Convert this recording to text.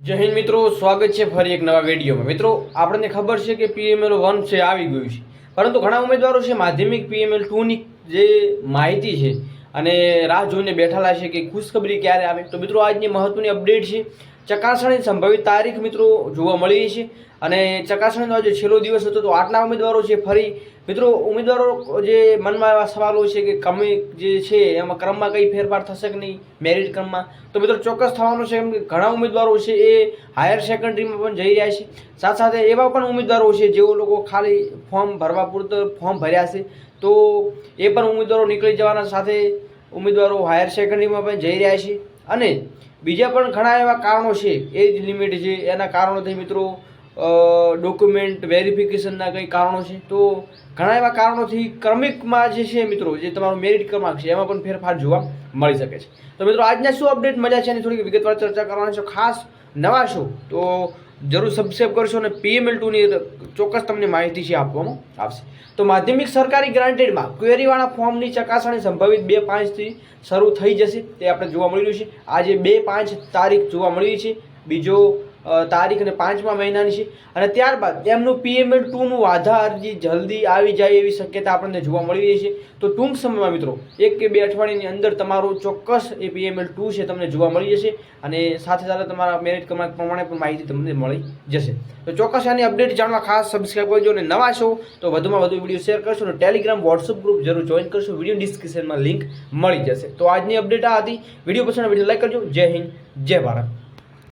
જય હિન્દ મિત્રો, સ્વાગત છે ફરી એક નવા વિડીયોમાં. મિત્રો, આપણને ખબર છે કે પીએમએલ વન છે, આવી ગયું છે. પરંતુ ઘણા ઉમેદવારો છે, માધ્યમિક પીએમએલ ટુની જે માહિતી છે અને રાહ જોઈને બેઠેલા છે કે ખુશખબરી ક્યારે આવે. તો મિત્રો, આજની મહત્વની અપડેટ છે ચકાસણી સંભવિત તારીખ મિત્રો જોવા મળી છે. અને ચકાસણીનો આજે છેલ્લો દિવસ હતો તો આટલા ઉમેદવારો છે ફરી. મિત્રો, ઉમેદવારો જે મનમાં એવા સવાલો છે કે કમી જે છે, એમાં ક્રમમાં કંઈ ફેરફાર થશે કે નહીં મેરિટ ક્રમમાં? તો મિત્રો, ચોક્કસ થવાનું છે કેમ કે ઘણા ઉમેદવારો છે એ હાયર સેકન્ડરીમાં પણ જઈ રહ્યા છે. સાથે સાથે એવા પણ ઉમેદવારો છે જેઓ લોકો ખાલી ફોર્મ ભરવા પૂરતું ફોર્મ ભર્યા છે. તો એ પણ ઉમેદવારો નીકળી જવાના સાથે ઉમેદવારો હાયર સેકન્ડરીમાં પણ જઈ રહ્યા છે. અને બીજા પણ ઘણા એવા કારણો છે. એજ લિમિટ છે. એના કારણોથી મિત્રો ડોક્યુમેન્ટ વેરિફિકેશનના કંઈ કારણો છે. તો ઘણા એવા કારણોથી ક્રમિકમાં જે છે મિત્રો, જે તમારો મેરિટ ક્રમાંક છે, એમાં પણ ફેરફાર જોવા મળી શકે છે. તો મિત્રો, આજના શું અપડેટ મળ્યા છે એની થોડીક વિગતવાર ચર્ચા કરવાની છે. ખાસ નવા છો, તો જરૂર સબસ્ક્રાઈબ કરશો અને પીએમએલ ટુની ચોક્કસ તમને માહિતી છે આપવામાં આવશે. તો માધ્યમિક સરકારી ગ્રાન્ટેડમાં ક્વેરીવાળા ફોર્મની ચકાસણી સંભવિત બે પાંચથી શરૂ થઈ જશે તે આપણે જોવા મળી રહ્યું છે. આજે બે પાંચ તારીખ જોવા મળી છે. બીજો તારીખ અને પાંચમા મહિનાની છે. અને ત્યારબાદ એમનું પીએમએલ ટુનું વાધા અરજી જલ્દી આવી જાય એવી શક્યતા આપણને જોવા મળી રહી છે. તો ટૂંક સમયમાં મિત્રો, એક કે બે અઠવાડિયાની અંદર તમારું ચોક્કસ એ પીએમએલ ટુ છે તમને જોવા મળી જશે. અને સાથે સાથે તમારા મેરિટ ક્રમાંક પ્રમાણે પણ માહિતી તમને મળી જશે. તો ચોક્કસ આની અપડેટ જાણવા ખાસ સબસ્ક્રાઈબ કરજો અને નવા છો તો વધુમાં વધુ વીડિયો શેર કરશો અને ટેલિગ્રામ વોટ્સઅપ ગ્રુપ જરૂર જોઈન કરશો. વીડિયો ડિસ્ક્રિપ્શનમાં લિંક મળી જશે. તો આજની અપડેટ આ હતી. વીડિયો પસંદ વીડિયો લાઈક કરજો. જય હિન્દ, જય ભારત.